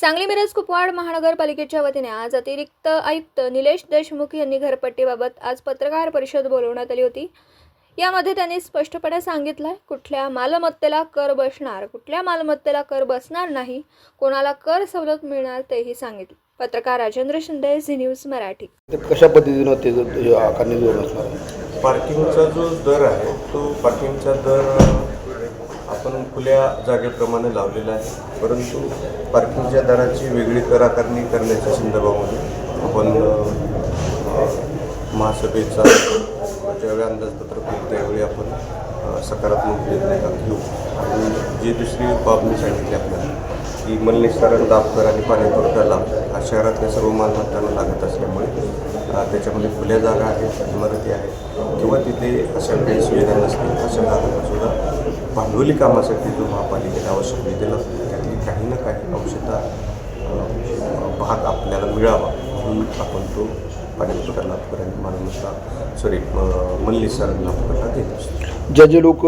सांगली मिरज कुपवाड महानगरपालिकेच्या वतीने आज अतिरिक्त आयुक्त निलेश देशमुख यांनी घरपट्टीबाबत आज पत्रकार परिषद बोलवण्यात आली होती. यामध्ये त्यांनी स्पष्टपणे सांगितलं कुठल्या मालमत्तेला कर बसणार कुठल्या मालमत्तेला कर बसणार नाही कोणाला कर सवलत मिळणार तेही सांगितलं. पत्रकार राजेंद्र शिंदे झी न्यूज मराठी. ते कशा पद्धतीनं ते हे आकारणी जोर असणार आहे पार्किंगचा जो दर आहे तो पार्किंगचा दर आपण खुल्या जागेप्रमाणे लावलेला आहे. परंतु पार्किंगच्या दराची वेगळी कर आकारणी करण्याच्या संदर्भामध्ये आपण महासभेचा ज्यावेळी अंदाजपत्रक होईल त्यावेळी आपण सकारात्मक निर्णय घेऊ. आणि जी दुसरी बाब मी सांगितली आपल्याला की मलनिस्सारण दाबकर आणि पाणी पुरवठा लाभ हा शहरातल्या सर्व मालमत्तांना लागत असल्यामुळे त्याच्यामध्ये खुल्या जागा आहेत इमारती आहेत. किंवा तिथे अशा काही सुविधा नसतील अशा जागांना सुद्धा भांडवली कामासाठी जो महापालिकेला आवश्यक लागतो त्यातली काही ना काही अंशता भाग आपल्याला मिळावा म्हणून आपण तो मालमत्ता सॉरी देत असतो. ज्या जे लोक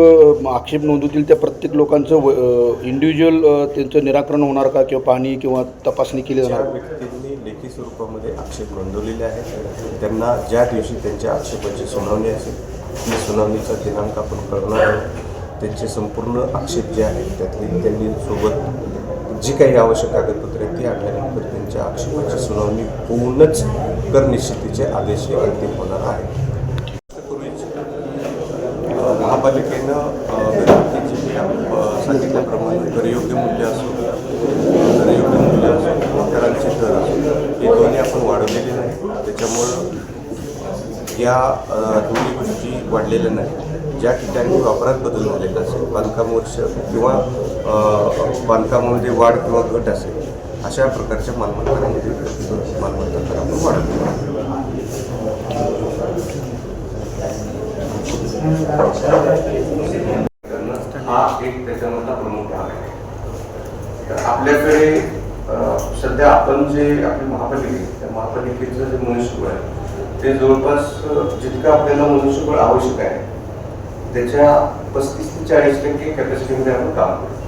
आक्षेप नोंदवतील त्या प्रत्येक लोकांचं इंडिव्हिज्युअल त्यांचं निराकरण होणार का? किंवा पाणी किंवा तपासणी केली जाणार? व्यक्तींनी लेखी स्वरूपामध्ये आक्षेप नोंदवलेले आहेत. त्यांना ज्या दिवशी त्यांच्या आक्षेपाची सुनावणी असेल ती सुनावणीचा दिनांक आपण करणार आहोत. त्यांचे संपूर्ण आक्षेप जे आहेत त्यातली त्यांनी सोबत जी काही आवश्यक कागदपत्रे ती आणल्यानंतर त्यांच्या आक्षेपाची सुनावणी होऊनच कर निश्चितीचे आदेश हे अंतिम होणार आहेत महापालिकेनं सांगितल्याप्रमाणे करयोग्य मूल्य असो घरयोग्य मूल्य असो किंवा करांचे दर असो हे दोन्ही आपण वाढवलेले नाही त्याच्यामुळं या दोन्ही गोष्टी वाढलेल्या नाही ज्या ठिकाणी वापरात बदल झालेला असेल बांधकाम वर्ष किंवा बांधकामामध्ये वाढ किंवा घट असेल अशा प्रकारच्या मालमत्तांमध्ये मालमत्ता तर आपण वाढवतो. हा एक त्याच्यामधला प्रमुख भाग आहे. तर आपल्याकडे सध्या आपण जे आपली महापालिके त्या महापालिकेचं जे मनुष्यबळ आहे ते जवळपास जितकं आपल्याला मनुष्यबळ आवश्यक आहे त्याच्या पस्तीस ते चाळीस टक्के कॅपॅसिटीमध्ये आपण काम करतो.